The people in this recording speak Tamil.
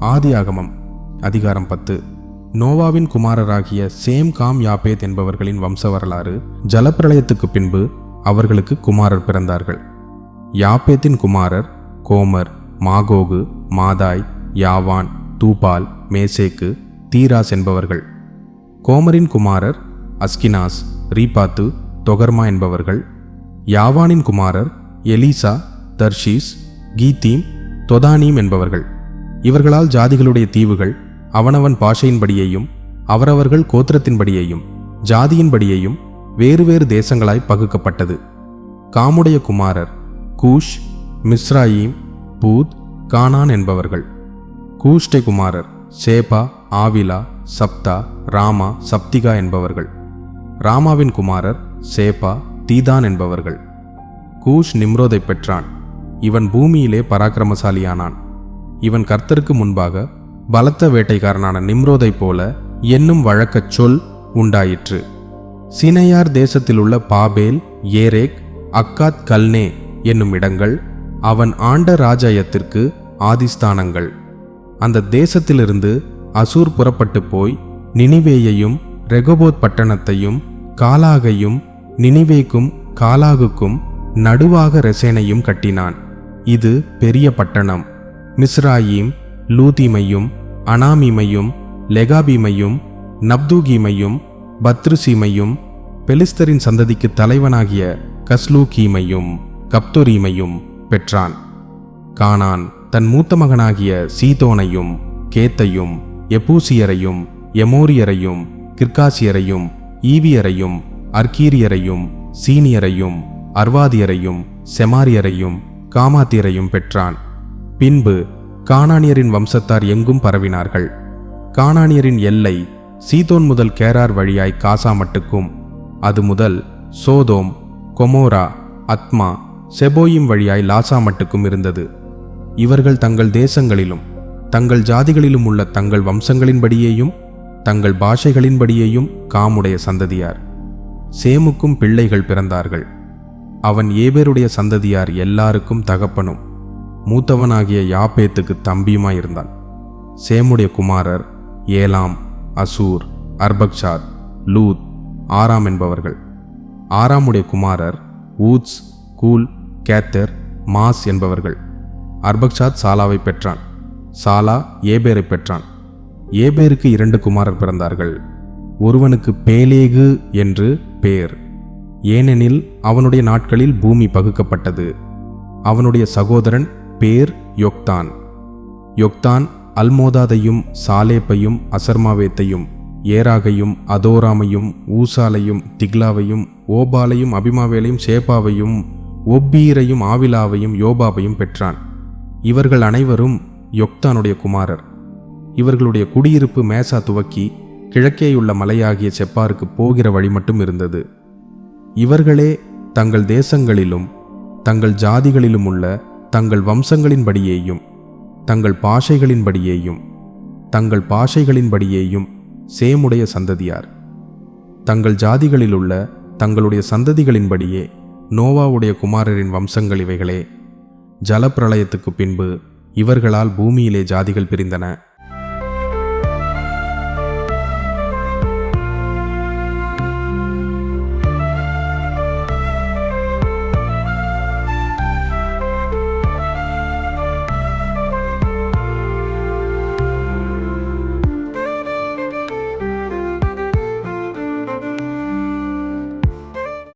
ஆதியாகமம் அதிகாரம் பத்து. நோவாவின் குமாரராகிய சேம் காம் யாபேத் என்பவர்களின் வம்ச வரலாறு ஜலப்பிரளயத்துக்கு பின்பு அவர்களுக்கு குமாரர் பிறந்தார்கள். யாப்பேத்தின் குமாரர் கோமர் மாகோகு மாதாய் யாவான் தூபால் மேசேக்கு தீராஸ் என்பவர்கள். கோமரின் குமாரர் அஸ்கினாஸ் ரீபாத்து தொகர்மா என்பவர்கள். யாவானின் குமாரர் எலீசா தர்ஷீஸ் கீத்தீம் தொதானீம் என்பவர்கள். இவர்களால் ஜாதிகளுடைய தீவுகள் அவனவன் பாஷையின்படியையும் அவரவர்கள் கோத்திரத்தின்படியையும் ஜாதியின்படியையும் வேறு வேறு தேசங்களாய் பகுக்கப்பட்டது. காமுடைய குமாரர் கூஷ் மிஸ்ராயீம் பூத் கானான் என்பவர்கள். கூஷ்டை குமாரர் சேபா ஆவிலா சப்தா ராமா சப்திகா என்பவர்கள். ராமாவின் குமாரர் சேபா தீதான் என்பவர்கள். கூஷ் நிம்ரோதை பெற்றான். இவன் பூமியிலே பராக்கிரமசாலியானான். இவன் கர்த்தருக்கு முன்பாக பலத்த வேட்டைக்காரனான நிம்ரோதைப் போல என்னும் வழக்கச் சொல் உண்டாயிற்று. சினையார் தேசத்திலுள்ள பாபேல் ஏரேக் அக்காத் கல்னே என்னும் இடங்கள் அவன் ஆண்ட ராஜாயத்திற்கு ஆதிஸ்தானங்கள். அந்த தேசத்திலிருந்து அசூர் புறப்பட்டு போய் நினிவேயையும் ரெகோபோத் பட்டணத்தையும் காலாகையும் நினிவேக்கும் காலாகுக்கும் நடுவாக ரெசேனையும் கட்டினான். இது பெரிய பட்டணம். மிஸ்ராயீம் லூதீமையும் அனாமீமையும் லெகாபீமையும் நப்தூகீமையும் பத்ருசீமையும் பெலிஸ்தரின் சந்ததிக்கு தலைவனாகிய கஸ்லூகீமையும் கப்தொரீமையும் பெற்றான். கானான் தன் மூத்த மகனாகிய சீதோனையும் கேத்தையும் எப்பூசியரையும் எமோரியரையும் கிர்காசியரையும் ஈவியரையும் அர்கீரியரையும் சீனியரையும் அர்வாதியரையும் செமாரியரையும் காமாத்தியரையும் பெற்றான். பின்பு கானானியரின் வம்சத்தார் எங்கும் பரவினார்கள். கானானியரின் எல்லை சீதோன் முதல் கேரார் வழியாய் காசா மட்டுக்கும். அது முதல் சோதோம் கொமோரா அத்மா செபோயிம் வழியாய் லாசா மட்டுக்கும் இருந்தது. இவர்கள் தங்கள் தேசங்களிலும் தங்கள் ஜாதிகளிலும் உள்ள தங்கள் வம்சங்களின்படியேயும் தங்கள் பாஷைகளின்படியேயும் காமுடைய சந்ததியார். சேமுக்கும் பிள்ளைகள் பிறந்தார்கள். அவன் ஏபேருடைய சந்ததியார் எல்லாருக்கும் தகப்பனும். மூத்தவனாகிய யாப்பேத்துக்கு தம்பியுமாயிருந்தான். சேமுடைய குமாரர் ஏலாம் அசூர் அர்பக்ஷாத் லூத் ஆராம் என்பவர்கள். ஆராமுடைய குமாரர் ஊத்ஸ் கூல் கேத்தர் மாஸ் என்பவர்கள். அர்பக்ஷாத் சாலாவை பெற்றான். சாலா ஏபேரை பெற்றான். ஏபேருக்கு இரண்டு குமாரர் பிறந்தார்கள். ஒருவனுக்கு பேலேகு என்று பேர். ஏனெனில் அவனுடைய நாட்களில் பூமி பகுக்கப்பட்டது. அவனுடைய சகோதரன் பேர் யொக்தான். யொக்தான் அல்மோதாதையும் சாலேப்பையும் அசர்மாவேத்தையும் ஏராகையும் அதோராமையும் ஊசாலையும் திக்லாவையும் ஓபாலையும் அபிமாவேலையும் சேப்பாவையும் ஒப்பீரையும் ஆவிலாவையும் யோபாவையும் பெற்றான். இவர்கள் அனைவரும் யொக்தானுடைய குமாரர். இவர்களுடைய குடியிருப்பு மேசா துவக்கி கிழக்கேயுள்ள மலையாகிய செப்பாருக்கு போகிற வழி மட்டும் இருந்தது. இவர்களே தங்கள் தேசங்களிலும் தங்கள் ஜாதிகளிலும் உள்ள தங்கள் வம்சங்களின்படியேயும் தங்கள் பாஷைகளின்படியேயும் தங்கள் பாஷைகளின்படியேயும் சேமுடைய சந்ததியார். தங்கள் ஜாதிகளிலுள்ள தங்களுடைய சந்ததிகளின்படியே நோவாவுடைய குமாரரின் வம்சங்கள் இவைகளே. ஜலப்பிரளயத்துக்கு பின்பு இவர்களால் பூமியிலே ஜாதிகள் பிரிந்தன.